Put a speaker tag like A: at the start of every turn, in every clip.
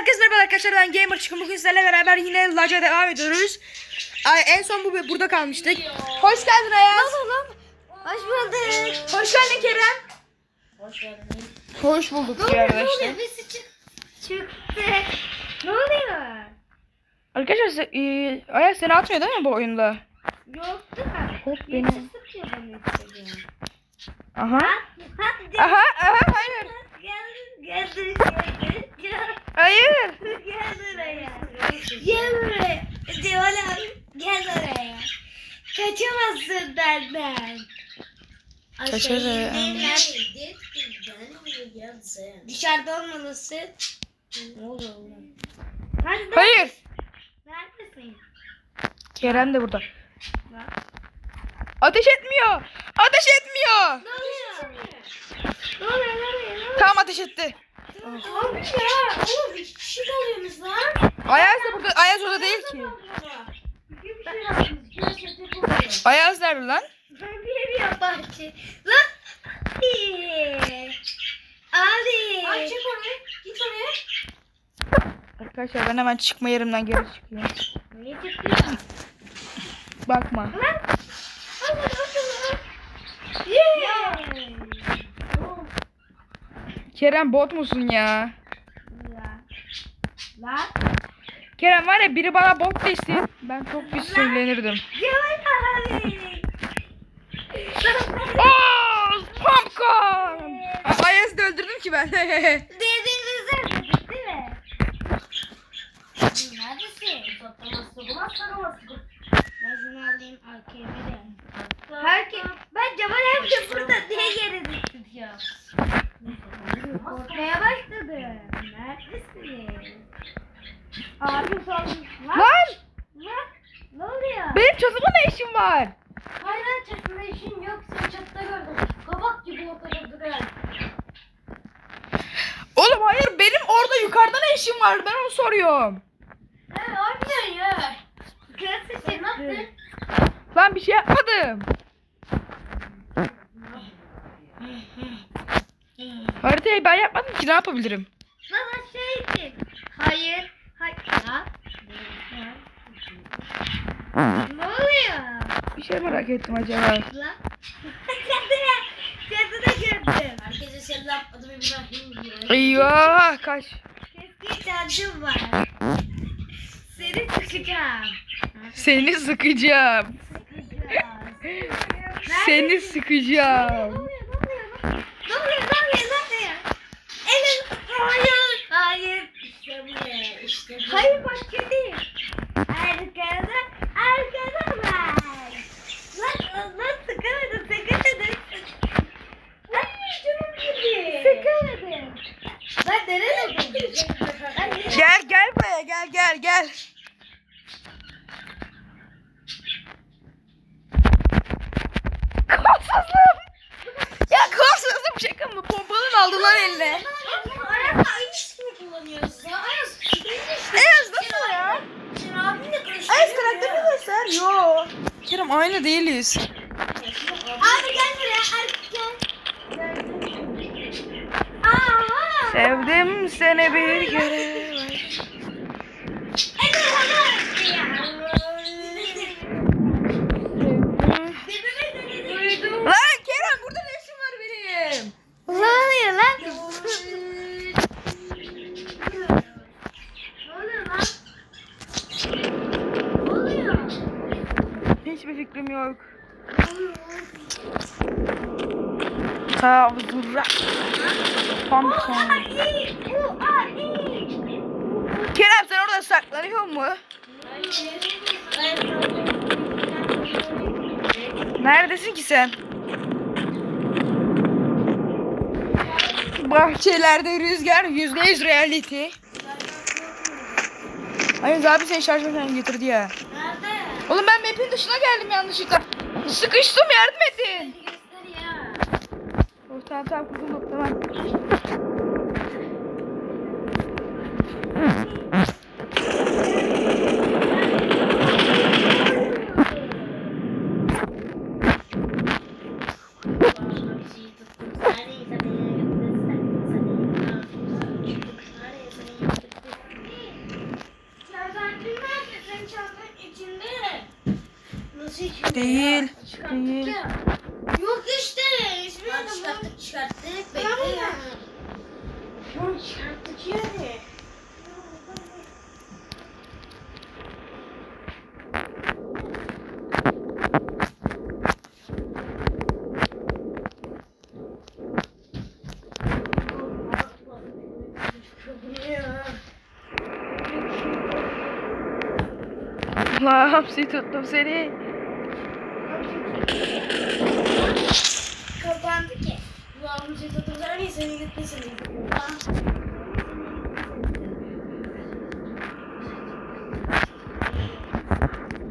A: Herkese merhaba arkadaşlar ben Gamer çıkın bugün sizlerle beraber yine Laca devam ediyoruz. Ay, en son bu burada kalmıştık. Hoş geldin Ayaz.
B: Hoş bulduk.
A: Hoş geldin Kerem.
C: Hoş geldiniz.
A: Hoş bulduk arkadaşlar.
B: oluyor? Biz çık çıktı. Ne oluyor?
A: Arkadaşlar e, Ayaz seni atmıyor değil mi bu oyunda?
B: Yoktu da.
A: Hop
B: Beni.
A: Aha.
B: Hadi.
A: Aha aha hayır.
B: Gel gel.
A: Hayır.
B: Gel buraya. Gel buraya. Diyorlar. Gel oraya. Kaçamazsın benden.
A: Kaçarım.
B: Dışarıda olmalısın. Ne oluyor oğlum? Hadi
A: Hayır.
B: Neredesin?
A: Kerem de burada. Ateş etmiyor. Ateş etmiyor.
B: Ne? Ne oluyor? Ne oluyor? Ne oluyor?
A: Tamam ateş etti.
B: Abi ya. Oğlum bir kişi kalıyorsunuz lan.
A: Ayaz da burada. Ayaz orada değil ki.
B: Bir şey yaptınız. Biraz kötü oluyor.
A: Ayaz nerede lan?
B: Ben bir ev yaparsın. Lan. Ali. Ay çek oraya. Git oraya.
A: Arkadaşlar ben hemen çıkma yerimden geri çıkıyorum.
B: Niye çıktın?
A: Bakma.
B: Lan. Al al al. Yeah.
A: Kerem bot musun ya?
B: Lan.
A: Kerem var ya biri bana bot desin. Ben çok bir sinirlenirdim.
B: Yavaş Ali.
A: Ooo! Pumpkin! Aa, Ayaz'ı da öldürdüm ki ben.
B: Değil mi? Neredesin? Ben şunu alayım AKM'de. Herkes burada diye yere düştüm ya. Korkmaya başladı. Neredesin? Abi sordum. Lan!
A: Lan!
B: Lan! Ne oluyor?
A: Benim çatımda ne işim var?
B: Hayır çatıda işin yok. Seni çatıda gördüm. Kabak gibi ortada duruyor.
A: Oğlum hayır benim orada yukarıda ne işim var? Ben onu soruyorum.
B: Evet oynuyor ya. Ne yaptın?
A: Ben bir şey yapmadım. Haritayı ben yapmadım ki ne yapabilirim?
B: Bana şey için. Hayır. Hayır. Ha? ne oluyor?
A: Bir şey merak ettim acaba.
C: Selam. Adım İbrahim diyor.
A: Eyvah kaç.
B: Eski var. Seni sıkacağım.
A: Seni sıkacağım.
B: Sıkacağım.
A: Seni sıkacağım.
B: oluyor? Ne oluyor? Evet. Hayır. Hayır.
C: İşte bu ya. İşte bu.
B: Hayır başka değil. Arkada. Arkada var. Lan lan sıkamadım. Sıkamadım. Lan canım gibi. Sıkamadım. Lan denemedim. Lan
A: Gel gel buraya gel gel gel. Kolsuzluğum. Ya kolsuzluğum şaka mı? Pompalın aldılar eline.
C: Ayakta aynı ismi kullanıyoruz ya. Ayaz.
A: Ayaz nasıl ya?
C: Sen abinle karıştırdın.
A: Ayaz karakterini göster. Yo. Kerem aynı değiliz.
B: Abi gel buraya. Artık gel.
A: Sevdim seni bir kere.
B: Hadi hadi. Duydum.
A: Lan Kerem burada ne işin var benim?
B: Ne oluyor lan? Ne oluyor lan? Ne oluyor?
A: Hiçbir fikrim yok. Kavzura. Pumpkin. Kerem sen orada saklanıyor mu? Neredesin ki sen? Bahçelerde rüzgar yüzde yüz reality. Hayır abi seni şarj makineni getirdi ya. Oğlum ben map'in dışına geldim yanlışlıkla. Sıkıştım yardım edin.
B: Göster ya.
A: Oh, tamam tamam kurtulduk tamam. Değil. Değil.
B: Yok işte. İsmi bu.
C: çıkarttık çıkarttık. Bekle
B: ya.
C: ya.
B: Bunu çıkarttık yani.
A: Allah hapsi tuttum seni.
B: Kapandı ki.
C: Kulağımı tuturlar ya seni gitmesin.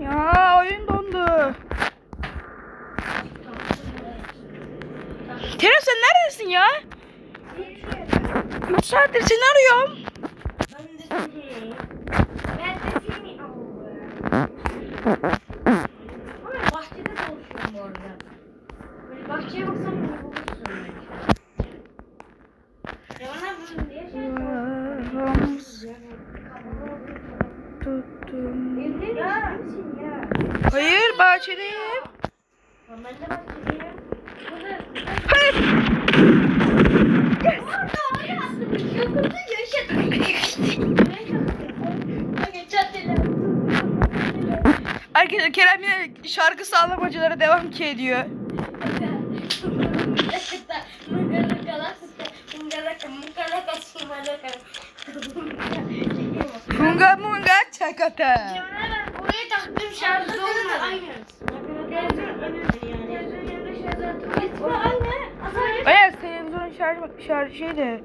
A: Ya oyun dondu. Kerem sen neredesin ya? 3 saattir seni arıyorum.
C: Ben de seni.
B: Ben de seni aldım.
C: Ama bahçede çalışıyorum bu arada. Böyle bahçeye baksam bunu bulursun. Ya bana bunu diye şey Evde
B: Ya.
A: Hayır bahçedeyim.
C: Ben de bahçedeyim.
A: Hayır.
B: Yaşadık.
A: Arkadaşlar Kerem yine şarkı sağlamacılara devam ki ediyor. Munga munga çakata.
B: Oraya taktım şarjı olmadı.
A: Hayır televizyonun şarj şarj şey de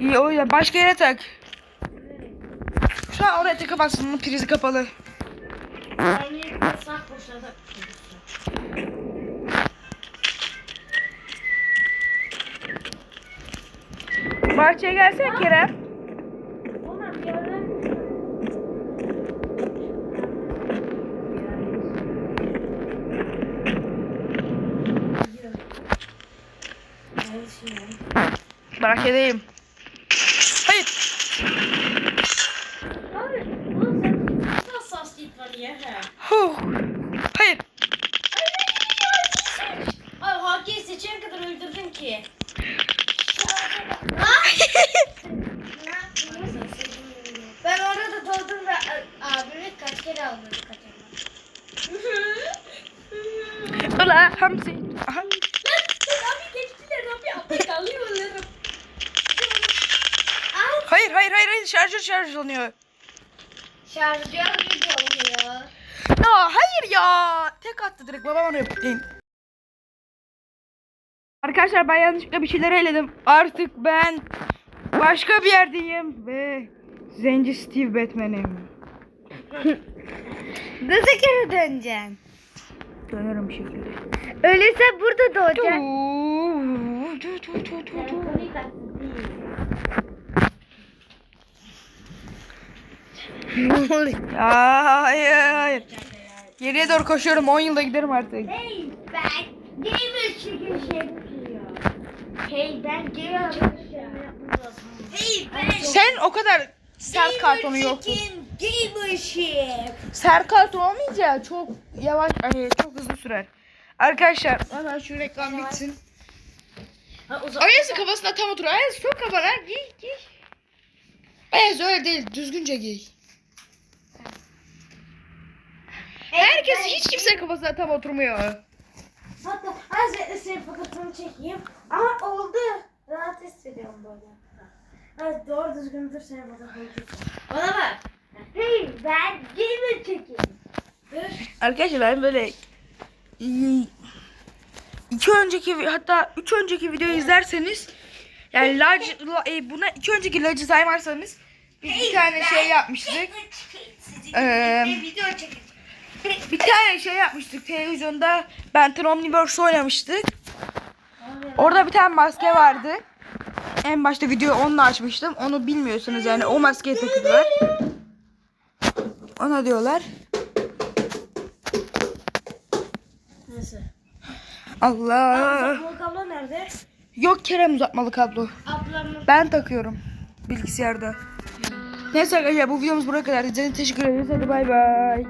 A: iyi o yüzden başka yere tak. Şu an oraya takamazsın onun prizi kapalı. Bahçeye gelsene Kerem. Bahçedeyim. Hayır. Huh. Hayır.
C: Ay hakiyi seçene kadar öldürdün ki.
B: Ben orada doğdum ve abimi kaç kere aldım kaç
A: Ula hamsi. Aha.
C: Abi geçtiler abi aptalıyorlarım.
A: Hayır hayır hayır şarjör şarjlanıyor.
B: Şarjör gibi oluyor.
A: Ya hayır ya. Tek attı direkt babam oraya patlayın. Arkadaşlar ben yanlışlıkla bir şeyler eledim. Artık ben başka bir yerdeyim ve Zenci Steve Batman'im.
B: Nasıl kere döneceksin?
A: Dönerim bir şekilde.
B: Öyleyse burada doğacaksın. Ne oluyor?
A: Ya hayır hayır. Geriye doğru koşuyorum 10 yılda giderim artık.
B: Hey ben gamer çekim şey. Hey ben gamer Hey ben
A: Sen o kadar sert kartonu yok.
B: gamer ship.
A: Sert karton olmayınca çok yavaş, ay, çok hızlı sürer. Arkadaşlar hemen şu reklam bitsin. Ayaz'ın kafasına tam otur. Ayaz sok kafana. Giy giy. Ayaz öyle değil. Düzgünce giy. Herkes hiç kimse kafasına tam oturmuyor.
C: Hatta az senin fotoğrafını çekeyim. Ama oldu. Rahat hissediyorum böyle. Evet doğru düzgün dur senin fotoğrafını çekeyim. Bana bak.
B: Hey ben gamer çekim.
C: Dur.
A: Arkadaşlar ben böyle iki önceki hatta üç önceki videoyu izlerseniz yani large, la- e, buna iki önceki large'ı saymazsanız biz bir tane şey yapmıştık. Ee,
B: video çekim.
A: Bir tane şey yapmıştık televizyonda Benton Omniverse oynamıştık. Orada bir tane maske vardı. En başta videoyu onunla açmıştım. Onu bilmiyorsunuz yani o maskeyi takıyorlar. Ona diyorlar.
C: Nasıl?
A: Allah.
C: Bu kablo nerede?
A: Yok Kerem uzatmalı kablo.
C: Ablamın.
A: Ben takıyorum bilgisayarda. Neyse arkadaşlar bu videomuz buraya kadar. İzlediğiniz için teşekkür ederiz. Hadi bay bay.